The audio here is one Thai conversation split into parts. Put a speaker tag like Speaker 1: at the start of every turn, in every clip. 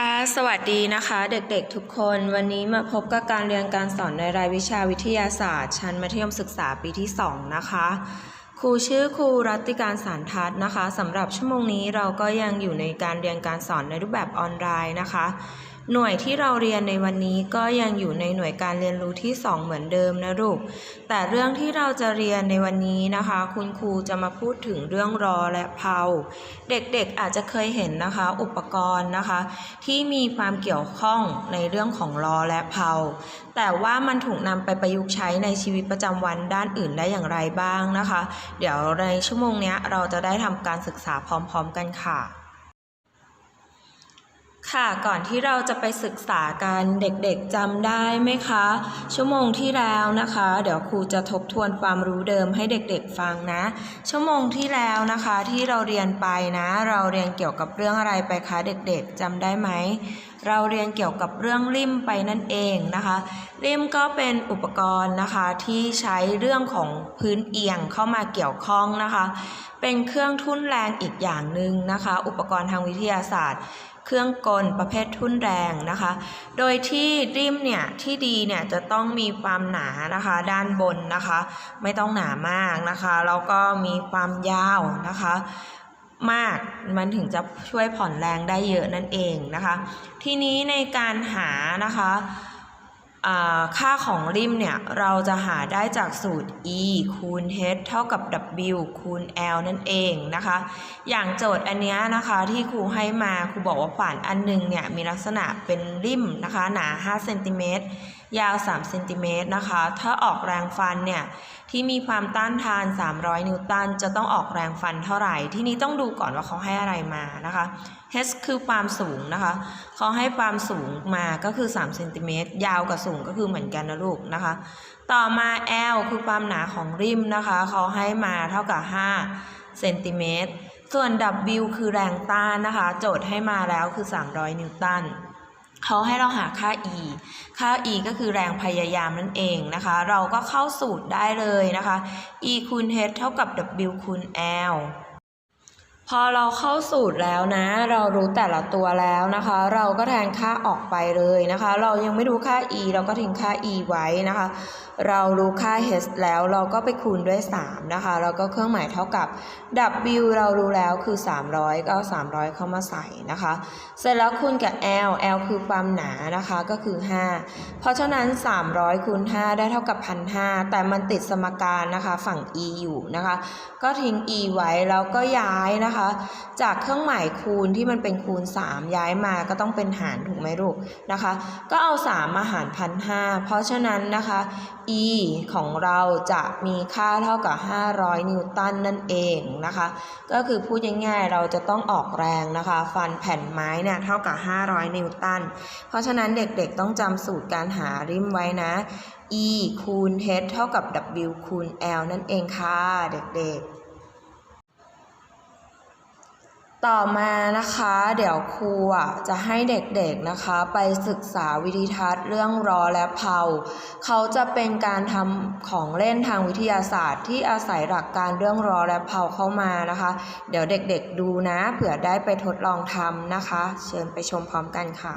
Speaker 1: ค่ะสวัสดีนะคะ เด็กๆทุกคนวันนี้มาพบกับการเรียนการสอนในรายวิชาวิทยาศาสตร์ ชั้นมัธยมศึกษาปีที่ 2 นะคะ ครูชื่อครูรัติการสารทัศนะคะสำหรับชั่วโมงนี้เราก็ยังอยู่ในการเรียนการสอนในรูปแบบออนไลน์นะคะ หน่วยที่เราเรียนในวันนี้ก็ยังอยู่ในหน่วยการเรียนรู้ที่ 2 เหมือนเดิมนะลูก แต่เรื่องที่เราจะเรียนในวันนี้นะคะ คุณครูจะมาพูดถึงเรื่องรอและเพาเด็กๆอาจจะเคยเห็นนะคะ อุปกรณ์นะคะ ที่มีความเกี่ยวข้องในเรื่องของรอและเพาแต่ว่ามันถูกนำไปประยุกต์ใช้ในชีวิตประจำวันด้านอื่นได้อย่างไรบ้างนะคะ เดี๋ยวในชั่วโมงนี้เราจะได้ทำการศึกษาพร้อมๆกันค่ะ ค่ะก่อนที่เราจะไปศึกษากันเด็กๆจำได้ไหมคะ ชั่วโมงที่แล้วนะคะ เดี๋ยวครูจะทบทวนความรู้เดิมให้เด็กๆฟังนะ ชั่วโมงที่แล้วนะคะที่เราเรียนไปนะ เราเรียนเกี่ยวกับเรื่องอะไรไปคะเด็กๆจำได้ไหมเราเรียนเกี่ยวกับเรื่องริมไปนั่นเองนะคะริมก็เป็นอุปกรณ์นะคะที่ใช้เรื่องของพื้นเอียงเข้ามาเกี่ยวข้องนะคะ เป็นเครื่องทุ่นแรงอีกอย่างหนึ่งนะคะ อุปกรณ์ทางวิทยาศาสตร์ เครื่องกลประเภททุ่นแรงนะคะ โดยที่ริมเนี่ยที่ดีเนี่ยจะต้องมีความหนานะคะด้านบนนะคะ ไม่ต้องหนามากนะคะแล้วก็มีความยาวนะคะมากมันถึงจะช่วยผ่อนแรงได้เยอะนั่นเองนะคะ ทีนี้ในการหานะคะ ค่าของริมเนี่ยเราจะหาได้จากสูตร e คูณ h เท่ากับ w คูณ l นั่นเองนะคะ อย่างโจทย์อันเนี้ยนะคะที่ครูให้มาครูบอกว่าขวานอันหนึงเนี่ยมีลักษณะเป็นริมนะคะหนา5เซนติเมตรยาว3เซนติเมตรนะคะ ถ้าออกแรงฟันเนี่ย ที่มีความต้านทาน 300 นิวตัน จะต้องออกแรงฟันเท่าไหร่ ที่นี้ต้องดูก่อนว่าเขาให้อะไรมานะคะ h คือความสูงนะคะ เขาให้ความสูงมาก็คือ3เซนติเมตร ยาวกับสูงก็คือเหมือนกันนะลูกนะคะ ต่อมา L คือความหนาของริมนะคะ เขาให้มาเท่ากับ 5 เซนติเมตร ส่วน W คือแรงต้านนะคะ โจทย์ให้มาแล้วคือ 300 นิวตัน เขาให้เราหาค่า E ค่า E ก็คือแรงพยายามนั่นเองนะคะ เราก็เข้าสูตรได้เลยนะคะ E คูณ h เท่ากับ W คูณ L พอเราเข้าสูตรแล้วนะ เรารู้แต่ละตัวแล้วนะคะ เราก็แทนค่าออกไปเลยนะคะ เรายังไม่รู้ค่า e เราก็ทิ้งค่า e ไว้นะคะเรารู้ค่า h แล้วเราก็ไปคูณด้วย 3 นะคะ แล้วก็เครื่องหมายเท่ากับ w เรารู้แล้วคือ 300 ก็เอา 300 เข้ามาใส่นะคะ เสร็จแล้วคูณกับ l l คือความหนานะคะก็คือ 5 เพราะฉะนั้น 300คูณ5ได้เท่ากับ 1,500 แต่มันติดสมการนะคะฝั่ง e อยู่นะคะ ก็ทิ้ง e ไว้แล้วก็ย้ายนะคะ จากเครื่องหมายคูณที่มันเป็นคูณ 3 ย้ายมาก็ต้องเป็นหารถูกไหมลูกนะคะ ก็เอา 3 มาหารพันห้าเพราะฉะนั้นนะคะ e ของเราจะมีค่าเท่ากับ 500 นิวตันนั่นเองนะคะ ก็คือพูดง่ายๆเราจะต้องออกแรงนะคะ ฟันแผ่นไม้เนี่ยเท่ากับ 500 นิวตัน เพราะฉะนั้นเด็กๆต้องจำสูตรการหาริมไว้นะ e คูณ h เท่ากับ w คูณ l นั่นเองค่ะ เด็กๆ ต่อมานะคะเดี๋ยวครูอะจะให้เด็กๆนะคะไปศึกษาวิธีทัศน์เรื่องรอและเพาเขาจะเป็นการทำของเล่นทางวิทยาศาสตร์ ที่อาศัยหลักการเรื่องรอและเพาเข้ามานะคะ เดี๋ยวเด็กๆดูนะเผื่อได้ไปทดลองทำนะคะ เชิญไปชมพร้อมกันค่ะ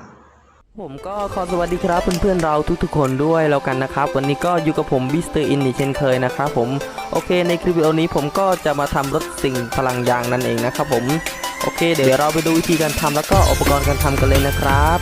Speaker 2: ผมก็ขอสวัสดีครับเพื่อนๆเราทุกๆคนด้วยแล้วกันนะครับ วันนี้ก็อยู่กับผมบิสเตอร์อินอีกเช่นเคยนะครับผมโอเคในคลิปวิดีโอนี้ผมก็จะมาทำรถสิ่งพลังยางนั่นเองนะครับผม โอเค เดี๋ยวเราไปดูวิธีการทำแล้วก็อุปกรณ์การทำกันเลยนะครับ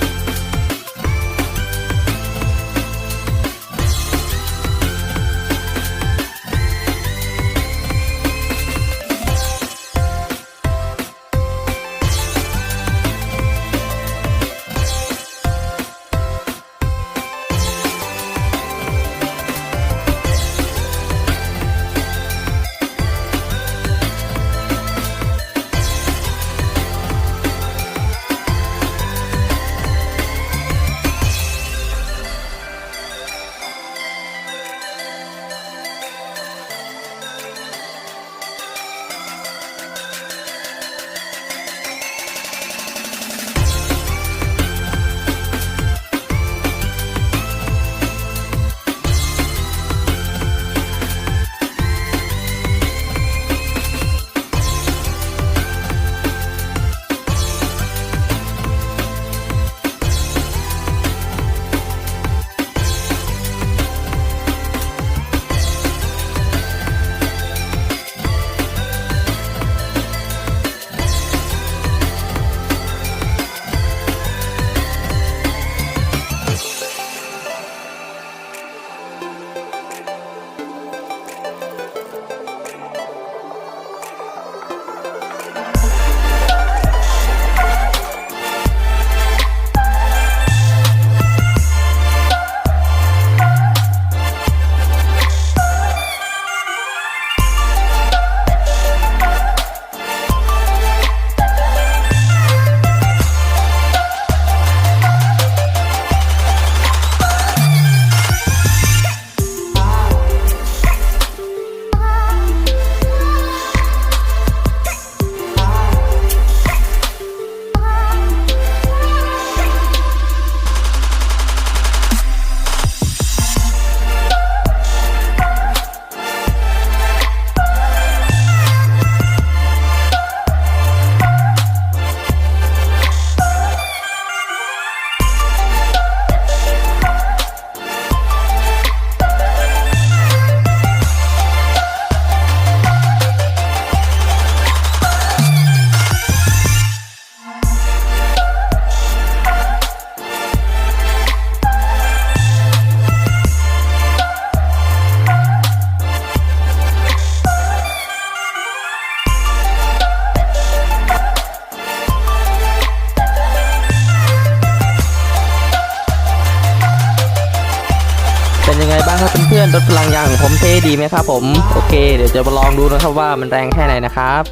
Speaker 2: ดีไหมครับผมโอเค เดี๋ยวจะมาลองดูนะครับว่ามันแรงแค่ไหนนะครับ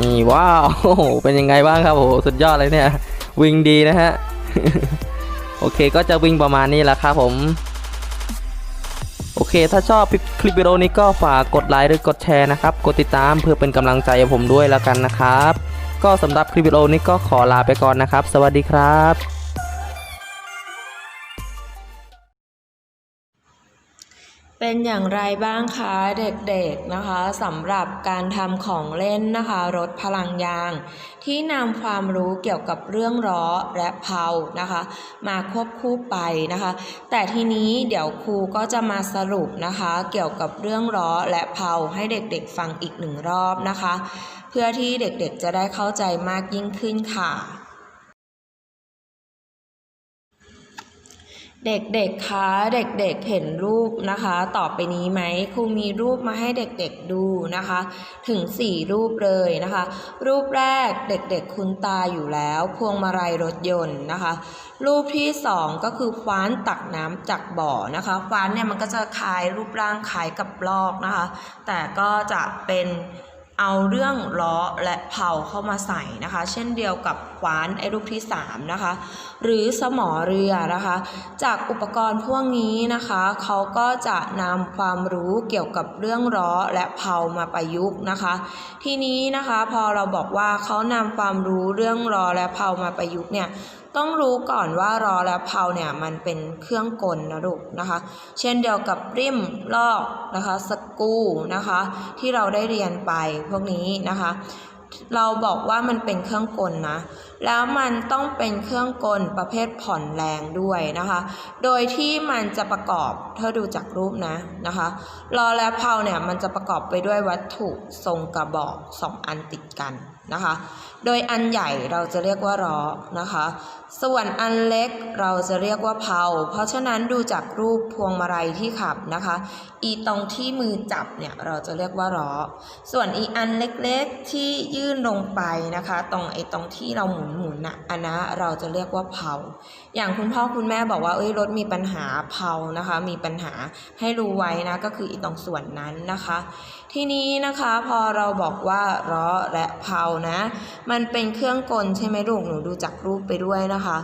Speaker 2: นี่ว้าวโอ้โหเป็นยังไงบ้างครับโอ้โหสุดยอดเลยเนี่ยวิ่งดีนะฮะโอเคก็จะวิ่งประมาณนี้แหละครับผม โอเค ถ้าชอบคลิปวิดีโอนี้ก็ฝากกดไลค์หรือกดแชร์นะครับ กดติดตามเพื่อเป็นกำลังใจให้ผมด้วยแล้วกันนะครับ ก็สำหรับคลิปวิดีโอนี้ก็ขอลาไปก่อนนะครับ สวัสดีครับ
Speaker 1: เป็นอย่างไรบ้างคะเด็กๆนะคะสำหรับการทำของเล่นนะคะรถพลังยาง ที่นำความรู้เกี่ยวกับเรื่องล้อและเพลานะคะ มาควบคู่ไปนะคะ แต่ทีนี้เดี๋ยวครูก็จะมาสรุปนะคะ เกี่ยวกับเรื่องล้อและเพลาให้เด็กๆฟังอีกหนึ่งรอบนะคะ เพื่อที่เด็กๆจะได้เข้าใจมากยิ่งขึ้นค่ะ เด็กๆ คะ เด็กๆ เห็นรูปนะคะ ต่อไปนี้ไหมครูมีรูปมาให้เด็กๆ ดูนะคะ ถึง 4 รูปเลยนะคะ รูปแรกเด็กๆ คุ้นตาอยู่แล้ว พวงมาลัยรถยนต์นะคะ รูปที่ 2 ก็คือฟ้านตักน้ำจากบ่อนะคะ ฟ้านเนี่ยมันก็จะคล้ายรูปร่างคล้ายกับลอกนะคะ แต่ก็จะเป็น เอาเรื่องล้อและเผาเข้ามาใส่นะคะ เช่นเดียวกับขวานไอ้รูปที่ 3 นะคะ หรือสมอเรือนะคะ จากอุปกรณ์พวกนี้นะคะ เขาก็จะนำความรู้เกี่ยวกับเรื่องล้อและเพามาประยุกต์นะคะ ทีนี้นะคะพอเราบอกว่าเขานำความรู้เรื่องล้อและเพามาประยุกต์เนี่ย ต้องรู้ก่อนว่าล้อและเพาเนี่ยมันเป็นเครื่องกลนะลูกนะคะ เช่นเดียวกับริมลอกนะคะสกูนะคะ ที่เราได้เรียนไปพวกนี้นะคะ เราบอกว่ามันเป็นเครื่องกลนะ แล้วมันต้องเป็นเครื่องกลประเภทผ่อนแรงด้วยนะคะ โดยที่มันจะประกอบเธอดูจากรูปนะนะคะลอและเพลาเนี่ยมันจะประกอบไปด้วยวัตถุทรงกระบอกสองอันติดกัน นะคะ โดยอันใหญ่เราจะเรียกว่าล้อนะคะ ส่วนอันเล็กเราจะเรียกว่าเพลาเพราะฉะนั้นดูจากรูปพวงมาลัยที่ขับนะคะ อีตรงที่มือจับเนี่ยเราจะเรียกว่าล้อ ส่วนอีอันเล็กๆที่ยื่นลงไปนะคะ ตรงไอตรงที่เราหมุนหมุนๆน่ะอันนะเราจะเรียกว่าเพลาอย่างคุณพ่อคุณแม่บอกว่าเอ้ยรถมีปัญหาเพลานะคะ มีปัญหาให้รู้ไว้นะก็คืออีตรงส่วนนั้นนะคะ ทีนี้นะคะพอเราบอกว่าล้อและเพานะ มันเป็นเครื่องกลใช่ไหมลูกหนูดูจากรูปไปด้วยนะคะ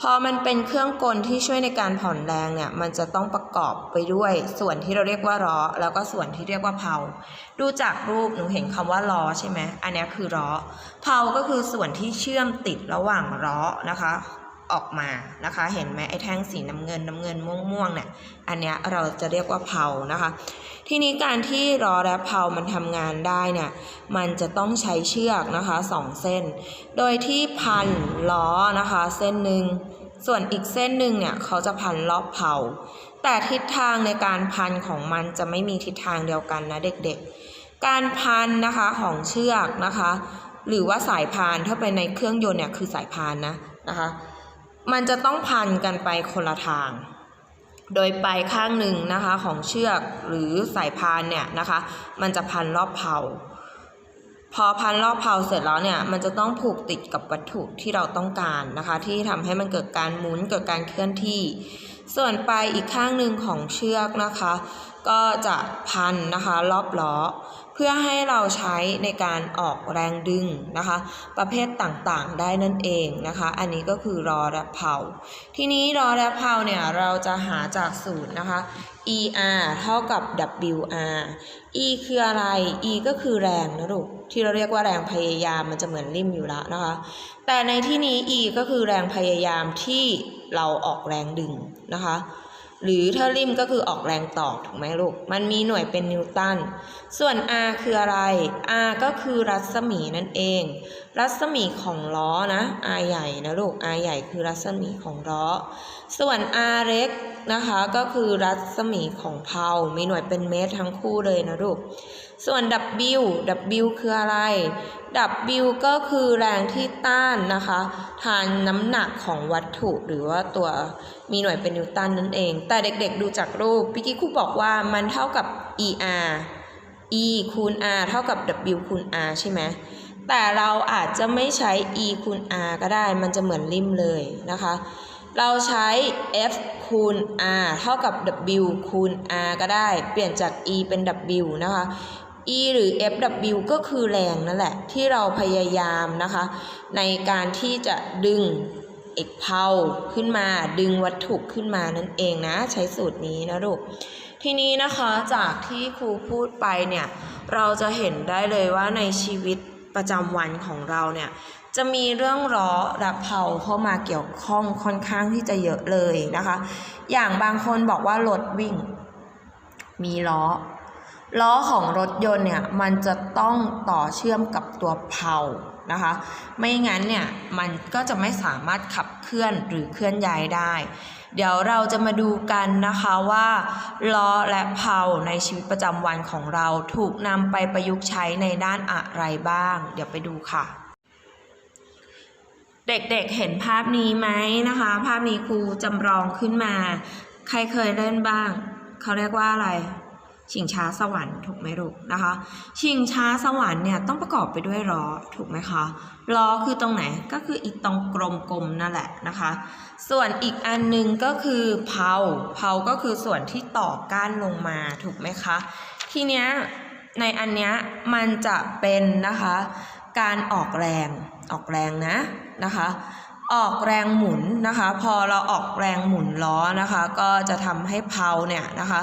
Speaker 1: พอมันเป็นเครื่องกลที่ช่วยในการผ่อนแรงเนี่ยมันจะต้องประกอบไปด้วย ส่วนที่เราเรียกว่าล้อแล้วก็ส่วนที่เรียกว่าเพาดูจากรูปหนูเห็นคำว่าล้อใช่ไหมอันนี้คือล้อเพาก็คือส่วนที่เชื่อมติดระหว่างล้อนะคะ ออกมานะคะ เห็นไหมไอ้แท่งสีน้ำเงินน้ำเงินม่วงๆเนี่ยอันเนี้ยเราจะเรียกว่าเพานะคะ ทีนี้การที่ล้อและเพามันทำงานได้เนี่ยมันจะต้องใช้เชือกนะคะสองเส้น โดยที่พันล้อนะคะ เส้นหนึ่งส่วนอีกเส้นหนึ่งเนี่ยเขาจะพันรอบเพลาแต่ทิศทางในการพันของมันจะไม่มีทิศทางเดียวกันนะเด็กๆ การพันนะคะของเชือกนะคะ หรือว่าสายพานถ้าเป็นในเครื่องยนต์เนี่ยคือสายพานนะนะคะ มันจะต้องพันกันไปคนละทาง โดยปลายข้างหนึ่งนะคะของเชือกหรือสายพานเนี่ยนะคะ มันจะพันรอบเพลาพอพันรอบเพลาเสร็จแล้วเนี่ยมันจะต้องผูกติดกับวัตถุที่เราต้องการนะคะ ที่ทำให้มันเกิดการหมุนเกิดการเคลื่อนที่ ส่วนปลายอีกข้างหนึ่งของเชือกนะคะ ก็จะพันนะคะรอบล้อ พื่อให้เราใช้ในการออกแรงดึงนะคะ ประเภทต่างๆได้นั่นเองนะคะ อันนี้ก็คือรอและเพาทีนี้รอและเพาเนี่ยเราจะหาจากสูตรนะคะ ER เท่ากับ WR E คืออะไร E ก็คือแรงนะลูกที่เราเรียกว่าแรงพยายามมันจะเหมือนริมอยู่แล้วนะคะ แต่ในที่นี้ E ก็คือแรงพยายามที่เราออกแรงดึงนะคะ หรือถ้าริมก็คือออกแรงตอกถูกไหมลูก มันมีหน่วยเป็นนิวตัน ส่วน R คืออะไร R ก็คือรัศมีนั่นเอง รัศมีของล้อนะ R ใหญ่นะลูก R ใหญ่คือรัศมีของล้อ ส่วน R เล็กนะคะก็คือรัศมีของเพลามีหน่วยเป็นเมตรทั้งคู่เลยนะลูก ส่วน W W คืออะไร W ก็คือแรงที่ต้านนะคะทานน้ำหนักของวัตถุหรือว่าตัวมีหน่วยเป็นนิวตันนั่นเอง แต่เด็กๆดูจากรูปพี่กิ๊กครูบอกว่ามันเท่ากับ ER E คูณ R เท่ากับ W คูณ R ใช่ไหมแต่เราอาจจะไม่ใช้ E คูณ R ก็ได้ มันจะเหมือนริมเลยนะคะ เราใช้ F คูณ R เท่ากับ W คูณ R ก็ได้ เปลี่ยนจาก E เป็น W นะคะ E หรือ FW ก็คือแรงนั่นแหละ ที่เราพยายามนะคะ ในการที่จะดึงเอกเพาขึ้นมาดึงวัตถุขึ้นมานั่นเองนะ ใช้สูตรนี้นะลูกทีนี้นะคะจากที่ครูพูดไปเนี่ย เราจะเห็นได้เลยว่าในชีวิตประจำวันของเราเนี่ย จะมีเรื่องล้อและเพาเข้ามาเกี่ยวข้องค่อนข้างที่จะเยอะเลยนะคะ อย่างบางคนบอกว่ารถวิ่ง มีล้อ ล้อของรถยนต์เนี่ยมันจะต้องต่อเชื่อมกับตัวเพลานะคะ ไม่งั้นเนี่ยมันก็จะไม่สามารถขับเคลื่อนหรือเคลื่อนย้ายได้ เดี๋ยวเราจะมาดูกันนะคะว่าล้อและเพลาในชีวิตประจำวันของเราถูกนำไปประยุกต์ใช้ในด้านอะไรบ้าง เดี๋ยวไปดูค่ะเด็กๆเห็นภาพนี้ไหมนะคะ ภาพนี้ครูจำลองขึ้นมา ใครเคยเล่นบ้าง เขาเรียกว่าอะไร ชิงช้าสวรรค์ถูกไหมลูกนะคะ ชิงช้าสวรรค์เนี่ยต้องประกอบไปด้วยล้อถูกไหมคะล้อคือตรงไหนก็คืออีตรงกลมๆนั่นแหละนะคะ ส่วนอีกอันหนึงก็คือเพาเพาก็คือส่วนที่ต่อก้านลงมาถูกไหมคะ ทีเนี้ยในอันเนี้ยมันจะเป็นนะคะการออกแรงออกแรงนะนะคะออกแรงหมุนนะคะ พอเราออกแรงหมุนล้อนะคะ ก็จะทำให้เพาเนี่ยนะคะ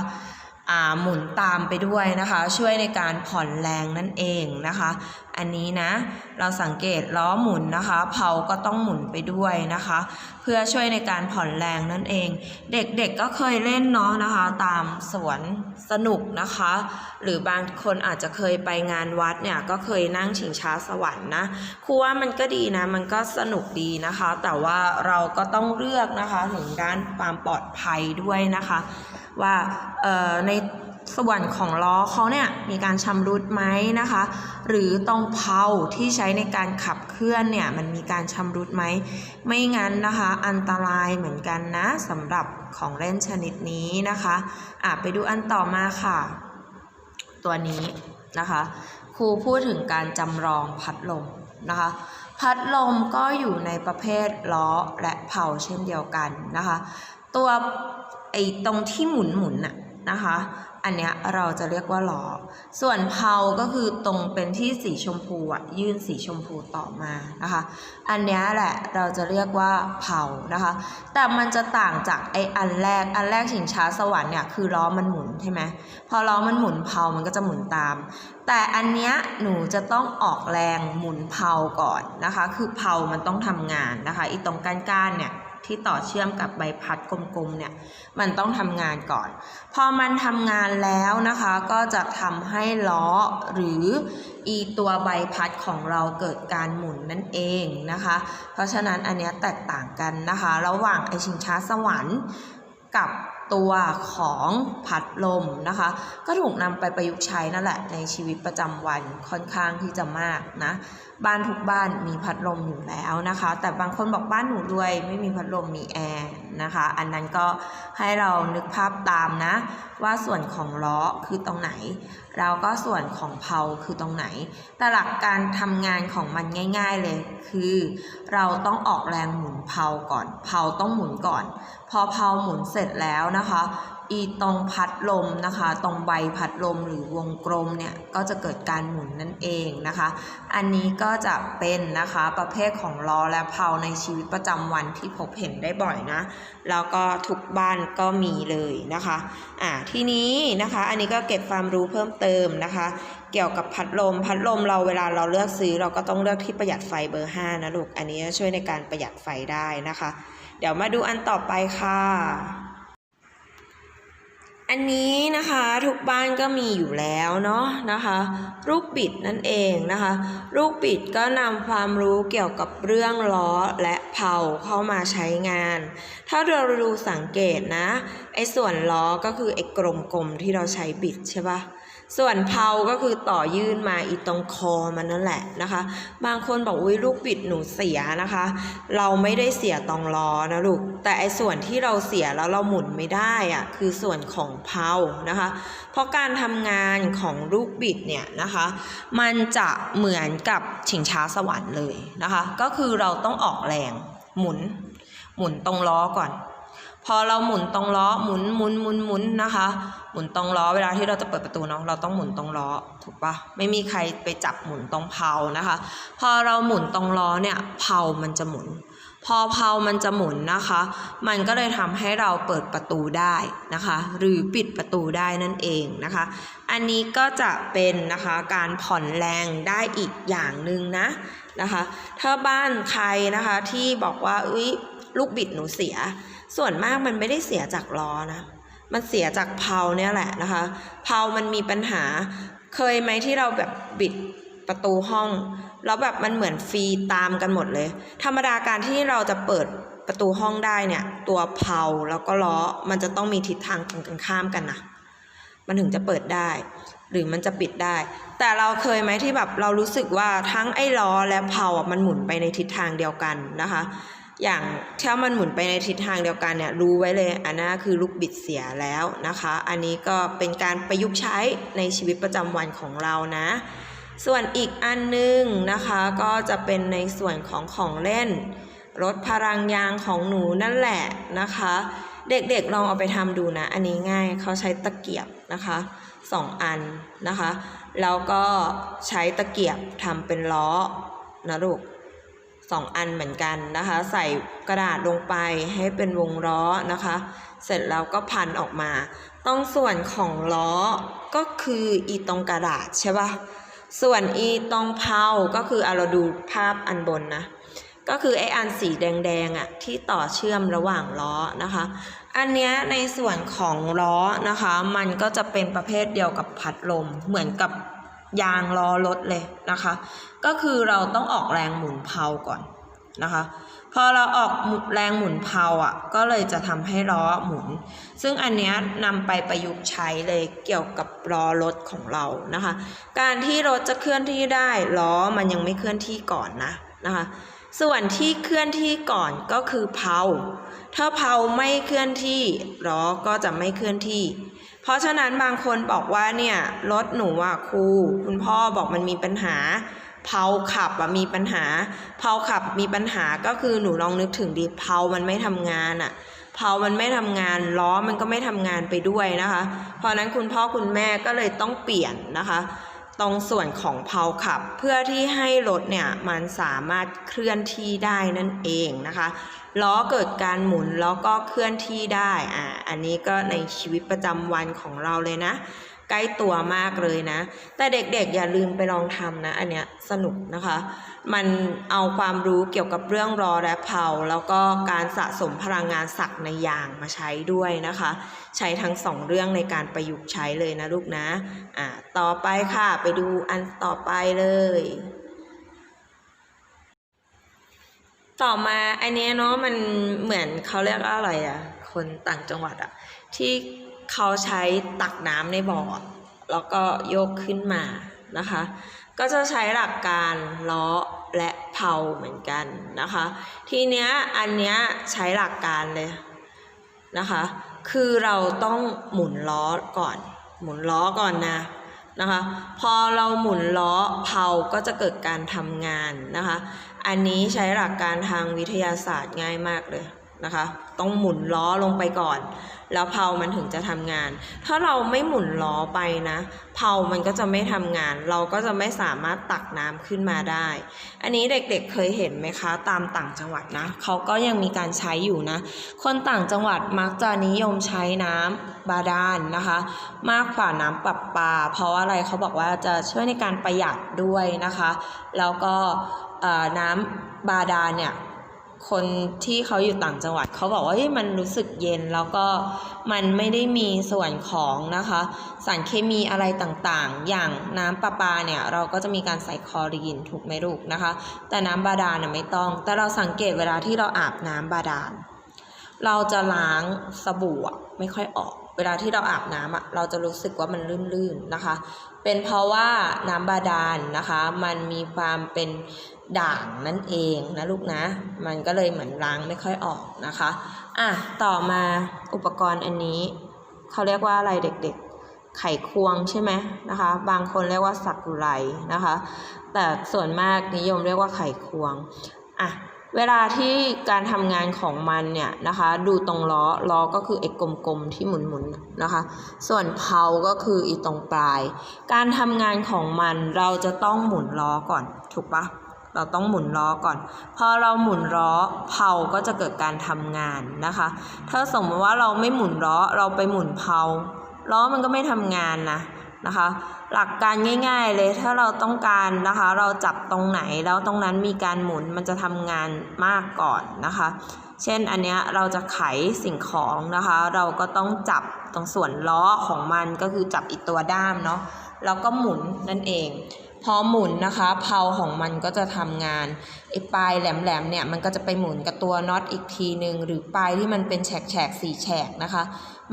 Speaker 1: หมุนตามไปด้วยนะคะ ช่วยในการผ่อนแรงนั่นเองนะคะ อันนี้นะเราสังเกตล้อหมุนนะคะเพาก็ต้องหมุนไปด้วยนะคะ เพื่อช่วยในการผ่อนแรงนั่นเอง เด็กๆก็เคยเล่นเนาะนะคะ ตามสวนสนุกนะคะ หรือบางคนอาจจะเคยไปงานวัดเนี่ยก็เคยนั่งชิงช้าสวรรค์นะครูว่ามันก็ดีนะมันก็สนุกดีนะคะ แต่ว่าเราก็ต้องเลือกนะคะถึงด้านความปลอดภัยด้วยนะคะ ว่าในส่วนของล้อเขาเนี่ยมีการชำรุดไหมนะคะ หรือตรงเพาที่ใช้ในการขับเคลื่อนเนี่ยมันมีการชำรุดไหม ไม่งั้นนะคะอันตรายเหมือนกันนะสำหรับของเล่นชนิดนี้นะคะอะไปดูอันต่อมาค่ะ ตัวนี้นะคะ ครูพูดถึงการจำลองพัดลมนะคะพัดลมก็อยู่ในประเภทล้อและเผาเช่นเดียวกันนะคะ ตัว ตรงที่หมุนหมุนน่ะนะคะ อันเนี้ยเราจะเรียกว่าล้อ ส่วนเพาก็คือตรงเป็นที่สีชมพูอะยื่นสีชมพูต่อมานะคะ อันเนี้ยแหละเราจะเรียกว่าเผานะคะ แต่มันจะต่างจากไออันแรก อันแรกชิงช้าสวรรค์เนี่ยคือล้อมันหมุนใช่ไหมพอล้อมันหมุนเพามันก็จะหมุนตาม แต่อันเนี้ยหนูจะต้องออกแรงหมุนเพาก่อนนะคะ คือเพามันต้องทำงานนะคะอีตรงก้านๆเนี่ย ที่ต่อเชื่อมกับใบพัดกลมๆเนี่ยมันต้องทำงานก่อน พอมันทำงานแล้วนะคะก็จะทำให้ล้อหรืออีตัวใบพัดของเราเกิดการหมุนนั่นเองนะคะ เพราะฉะนั้นอันนี้แตกต่างกันนะคะ ระหว่างไอชิงช้าสวรรค์กับ ตัวของพัดลมนะคะ ก็ถูกนำไปประยุกต์ใช้นั่นแหละในชีวิตประจำวันค่อนข้างที่จะมากนะ บ้านทุกบ้านมีพัดลมอยู่แล้วนะคะ แต่บางคนบอกบ้านหนูรวยไม่มีพัดลมมีแอร์นะคะ อันนั้นก็ให้เรานึกภาพตามนะ ว่าส่วนของล้อคือตรงไหน แล้วก็ส่วนของเพาคือตรงไหน แต่หลักการทำงานของมันง่าย ๆเลย คือเราต้องออกแรงหมุนเพาก่อน เพาต้องหมุนก่อน พอเพาหมุนเสร็จแล้วนะคะ อีตรงพัดลมนะคะตรงใบพัดลมหรือวงกลมเนี่ยก็จะเกิดการหมุนนั่นเองนะคะ อันนี้ก็จะเป็นนะคะประเภทของล้อและเพลาในชีวิตประจำวันที่พบเห็นได้บ่อยนะแล้วก็ทุกบ้านก็มีเลยนะคะอ่าทีนี้นะคะอันนี้ก็เก็บความรู้เพิ่มเติมนะคะ เกี่ยวกับพัดลมพัดลมเราเวลาเราเลือกซื้อ เราก็ต้องเลือกที่ประหยัดไฟเบอร์ 5 นะลูกอันนี้ช่วยในการประหยัดไฟได้นะคะ เดี๋ยวมาดูอันต่อไปค่ะ อันนี้นะคะทุกบ้านก็มีอยู่แล้วเนาะนะคะลูกบิดนั่นเองนะคะลูกบิดก็นำความรู้เกี่ยวกับเรื่องล้อและเผาเข้ามาใช้งาน ถ้าเราดูสังเกตนะไอ้ส่วนล้อก็คือไอ้กลมๆที่เราใช้บิดใช่ปะ ส่วนเพาก็คือต่อยื่นมาอีตรงคอมันนั่นแหละนะคะ บางคนบอกอุ้ยลูกบิดหนูเสียนะคะ เราไม่ได้เสียตรงล้อนะลูก แต่ไอส่วนที่เราเสียแล้วเราหมุนไม่ได้อะคือส่วนของเพานะคะ เพราะการทำงานของลูกบิดเนี่ยนะคะ มันจะเหมือนกับชิงช้าสวรรค์เลยนะคะ ก็คือเราต้องออกแรงหมุน หมุนตรงล้อก่อน พอเราหมุนตรงล้อหมุนหมุนหมุนหมุนนะคะ มุนตรงล้อเวลาที่เราจะเปิดประตูเนาะเราต้องหมุนตรงล้อถูกปะไม่มีใครไปจับหมุนตรงเพานะคะ พอเราหมุนตรงล้อเนี่ยเพลามันจะหมุน พอเพามันจะหมุนนะคะ มันก็เลยทำให้เราเปิดประตูได้นะคะ หรือปิดประตูได้นั่นเองนะคะ อันนี้ก็จะเป็นนะคะการผ่อนแรงได้อีกอย่างหนึ่งนะนะคะ ถ้าบ้านใครนะคะที่บอกว่าอุ้ยลูกบิดหนูเสีย ส่วนมากมันไม่ได้เสียจากล้อนะ มันเสียจากเพลาเนี่ยแหละนะคะ เพลามันมีปัญหา เคยไหมที่เราแบบบิดประตูห้อง แล้วแบบมันเหมือนฟรีตามกันหมดเลย ธรรมดาการที่เราจะเปิดประตูห้องได้เนี่ย ตัวเพลาแล้วก็ล้อมันจะต้องมีทิศทางตรงกันข้ามกันนะมันถึงจะเปิดได้ หรือมันจะปิดได้ แต่เราเคยไหมที่แบบเรารู้สึกว่าทั้งไอ้ล้อและเพลาอะมันหมุนไปในทิศทางเดียวกันนะคะ อย่างถ้ามันหมุนไปในทิศทางเดียวกันเนี่ยรู้ไว้เลยอันนั้นคือลูกบิดเสียแล้วนะคะ อันนี้ก็เป็นการประยุกต์ใช้ในชีวิตประจำวันของเรานะ ส่วนอีกอันหนึงนะคะก็จะเป็นในส่วนของของเล่นรถพลังยางของหนูนั่นแหละนะคะ เด็กๆลองเอาไปทำดูนะ อันนี้ง่ายเขาใช้ตะเกียบนะคะสองอันนะคะ แล้วก็ใช้ตะเกียบทำเป็นล้อนะลูก สองอันเหมือนกันนะคะ ใส่กระดาษลงไปให้เป็นวงล้อนะคะ เสร็จแล้วก็พันออกมา ตรงส่วนของล้อก็คืออีตรงกระดาษใช่ปะส่วนอีตรงเพลาก็คือเอะเราดูภาพอันบนนะ ก็คือไออันสีแดงๆอะที่ต่อเชื่อมระหว่างล้อนะคะ อันเนี้ยในส่วนของล้อนะคะ มันก็จะเป็นประเภทเดียวกับพัดลมเหมือนกับ ยางล้อรถเลยนะคะ ก็คือเราต้องออกแรงหมุนเพลาก่อนนะคะ พอเราออกแรงหมุนเพลาอะก็เลยจะทำให้ล้อหมุน ซึ่งอันเนี้ยนำไปประยุกต์ใช้เลยเกี่ยวกับล้อรถของเรานะคะ การที่รถจะเคลื่อนที่ได้ล้อมันยังไม่เคลื่อนที่ก่อนนะนะคะ ส่วนที่เคลื่อนที่ก่อนก็คือเพลาถ้าเพลาไม่เคลื่อนที่ล้อก็จะไม่เคลื่อนที่ เพราะฉะนั้นบางคนบอกว่าเนี่ยรถหนูอะครูคุณพ่อบอกมันมีปัญหาเพาขับอะมีปัญหาเพาขับมีปัญหาก็คือหนูลองนึกถึงดิเพามันไม่ทำงานอะเพามันไม่ทำงานล้อมันก็ไม่ทำงานไปด้วยนะคะ เพราะนั้นคุณพ่อคุณแม่ก็เลยต้องเปลี่ยนนะคะ ตรงส่วนของเพลาขับ เพื่อที่ให้รถเนี่ยมันสามารถเคลื่อนที่ได้นั่นเองนะคะล้อเกิดการหมุนแล้วก็เคลื่อนที่ได้อ่าอันนี้ก็ในชีวิตประจำวันของเราเลยนะ ใกล้ตัวมากเลยนะ แต่เด็กๆอย่าลืมไปลองทำนะ อันเนี้ยสนุกนะคะ มันเอาความรู้เกี่ยวกับเรื่องรอและเพลาแล้วก็การสะสมพลังงานศักในยางมาใช้ด้วยนะคะ ใช้ทั้งสองเรื่องในการประยุกต์ใช้เลยนะลูกนะอ่าต่อไปค่ะไปดูอันต่อไปเลยต่อมาอันเนี้ยเนาะมันเหมือนเขาเรียกว่าอะไรอะคนต่างจังหวัดอะที่ เขาใช้ตักน้ำในบ่อ แล้วก็โยกขึ้นมานะคะ ก็จะใช้หลักการล้อและเพลาเหมือนกันนะคะ ทีเนี้ยอันเนี้ยใช้หลักการเลยนะคะ คือเราต้องหมุนล้อก่อน หมุนล้อก่อนนะนะคะ พอเราหมุนล้อเพลาก็จะเกิดการทำงานนะคะ อันนี้ใช้หลักการทางวิทยาศาสตร์ง่ายมากเลย นะคะ ต้องหมุนล้อลงไปก่อน แล้วเพลามันถึงจะทำงาน ถ้าเราไม่หมุนล้อไปนะเพลามันก็จะไม่ทำงาน เราก็จะไม่สามารถตักน้ำขึ้นมาได้ อันนี้เด็กๆเคยเห็นไหมคะ ตามต่างจังหวัดนะเขาก็ยังมีการใช้อยู่นะ คนต่างจังหวัดมักจะนิยมใช้น้ำบาดาลนะคะ มากกว่าน้ำประปา เพราะว่าอะไรเขาบอกว่าจะช่วยในการประหยัดด้วยนะคะ แล้วก็น้ำบาดาลเนี่ย คนที่เขาอยู่ต่างจังหวัดเขาบอกว่าเฮ้ยมันรู้สึกเย็นแล้วก็มันไม่ได้มีส่วนของนะคะ สารเคมีอะไรต่างๆ อย่างน้ำประปาเนี่ยเราก็จะมีการใส่คลอรีนถูกไหมลูกนะคะ แต่น้ำบาดาลน่ยไม่ต้อง แต่เราสังเกตเวลาที่เราอาบน้ำบาดาลเราจะล้างสบู่ไม่ค่อยออก เวลาที่เราอาบน้ำอะเราจะรู้สึกว่ามันลื่นๆนะคะ เป็นเพราะว่าน้ำบาดาลนะคะ มันมีความเป็นด่างนั่นเองนะลูกนะ มันก็เลยเหมือนล้างไม่ค่อยออกนะคะอะต่อมาอุปกรณ์อันนี้เขาเรียกว่าอะไรเด็กๆ ไขควงใช่ไหมนะคะ บางคนเรียกว่าสักกุไรนะคะ แต่ส่วนมากนิยมเรียกว่าไขควงอะ เวลาที่การทำงานของมันเนี่ยนะคะดูตรงล้อล้อก็คือไอ้กลมๆที่หมุนๆนนะคะ ส่วนเพาก็คืออีตรงปลาย การทำงานของมันเราจะต้องหมุนล้อก่อนถูกปะเราต้องหมุนล้อก่อน พอเราหมุนล้อเพาก็จะเกิดการทำงานนะคะ ถ้าสมมติว่าเราไม่หมุนล้อเราไปหมุนเพาล้อมันก็ไม่ทำงานนะ นะคะ หลักการง่ายๆเลยถ้าเราต้องการนะคะ เราจับตรงไหนแล้วตรงนั้นมีการหมุนมันจะทำงานมากก่อนนะคะ เช่นอันเนี้ยเราจะไขสิ่งของนะคะ เราก็ต้องจับตรงส่วนล้อของมันก็คือจับอีกตัวด้ามเนาะแล้วก็หมุนนั่นเอง พอหมุนนะคะเพาของมันก็จะทำงานไอ้ปลายแหลมๆเนี่ยมันก็จะไปหมุนกับตัวน็อตอีกทีหนึ่งหรือปลายที่มันเป็นแฉกแฉกๆสีแฉกนะคะ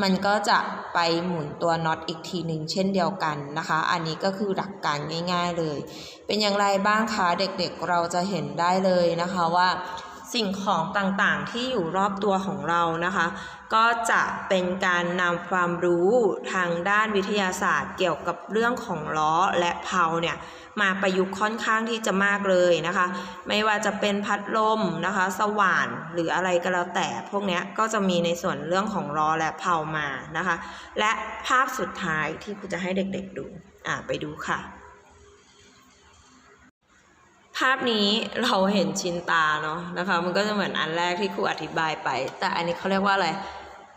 Speaker 1: มันก็จะไปหมุนตัวน็อตอีกทีหนึ่งเช่นเดียวกันนะคะ อันนี้ก็คือหลักการง่าย ๆเลย เป็นอย่างไรบ้างคะเด็กๆเราจะเห็นได้เลยนะคะว่า สิ่งของต่างๆที่อยู่รอบตัวของเรานะคะ ก็จะเป็นการนำความรู้ทางด้านวิทยาศาสตร์ เกี่ยวกับเรื่องของล้อและเพาเนี่ยมาประยุกต์ค่อนข้างที่จะมากเลยนะคะ ไม่ว่าจะเป็นพัดลมนะคะ สว่านหรืออะไรก็แล้วแต่พวกนี้ก็จะมีในส่วนเรื่องของล้อและเพามานะคะ และภาพสุดท้ายที่ครูจะให้เด็กๆดูอ่าไปดูค่ะ ภาพนี้เราเห็นชินตาเนาะนะคะ มันก็จะเหมือนอันแรกที่ครูอธิบายไป แต่อันนี้เขาเรียกว่าอะไร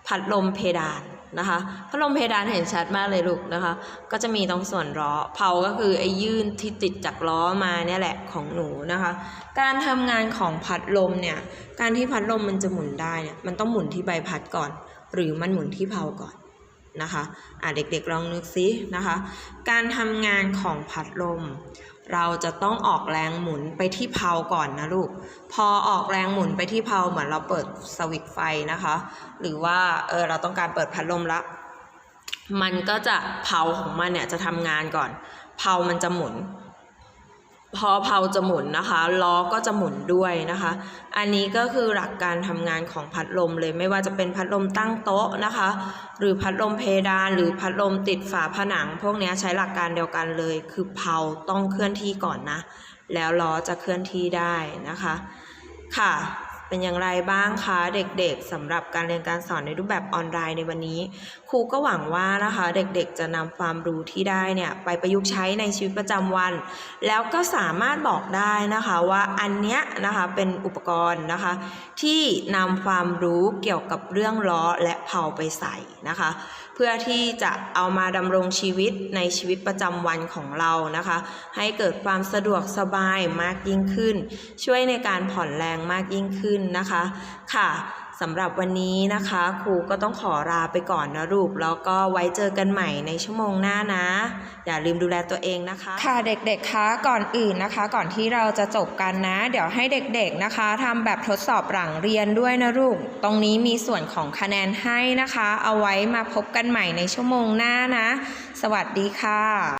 Speaker 1: พัดลมเพดานนะคะ พัดลมเพดานเห็นชัดมากเลยลูกนะคะ ก็จะมีตรงส่วนล้อเพาก็คือไอ้ยื่นที่ติดจากล้อมาเนี่ยแหละของหนูนะคะ การทำงานของพัดลมเนี่ย การที่พัดลมมันจะหมุนได้เนี่ย มันต้องหมุนที่ใบพัดก่อน หรือมันหมุนที่เพาก่อนนะคะ อะเด็กๆลองนึกซินะคะ การทำงานของพัดลม เราจะต้องออกแรงหมุนไปที่เพาก่อนนะลูก พอออกแรงหมุนไปที่เพาเหมือนเราเปิดสวิตไฟนะคะ หรือว่าเออเราต้องการเปิดพัดลมละมันก็จะเพาของมันเนี่ยจะทำงานก่อน เพามันจะหมุน พอเพาจะหมุนนะคะล้อก็จะหมุนด้วยนะคะ อันนี้ก็คือหลักการทำงานของพัดลมเลยไม่ว่าจะเป็นพัดลมตั้งโต๊ะนะคะ หรือพัดลมเพดาน หรือพัดลมติดฝาผนัง พวกนี้ใช้หลักการเดียวกันเลย คือเพาต้องเคลื่อนที่ก่อนนะ แล้วล้อจะเคลื่อนที่ได้นะคะ ค่ะ เป็นอย่างไรบ้างคะเด็กๆสำหรับการเรียนการสอนในรูปแบบออนไลน์ในวันนี้ ครูก็หวังว่านะคะเด็กๆจะนำความรู้ที่ได้เนี่ยไปประยุกต์ใช้ในชีวิตประจำวัน แล้วก็สามารถบอกได้นะคะว่าอันเนี้ยนะคะเป็นอุปกรณ์นะคะ ที่นำความรู้เกี่ยวกับเรื่องล้อและเพาไปใส่นะคะ เพื่อที่จะเอามาดำรงชีวิตในชีวิตประจำวันของเรานะคะ ให้เกิดความสะดวกสบายมากยิ่งขึ้น ช่วยในการผ่อนแรงมากยิ่งขึ้นนะคะค่ะ สำหรับวันนี้นะคะ ครูก็ต้องขอลาไปก่อนนะลูกแล้วก็ไว้เจอกันใหม่ในชั่วโมงหน้านะ อย่าลืมดูแลตัวเองนะคะ ค่ะเด็กๆคะก่อนอื่นนะคะ ก่อนที่เราจะจบกันนะ เดี๋ยวให้เด็กๆนะคะทำแบบทดสอบหลังเรียนด้วยนะลูกตรงนี้มีส่วนของคะแนนให้นะคะ เอาไว้มาพบกันใหม่ในชั่วโมงหน้านะ สวัสดีค่ะ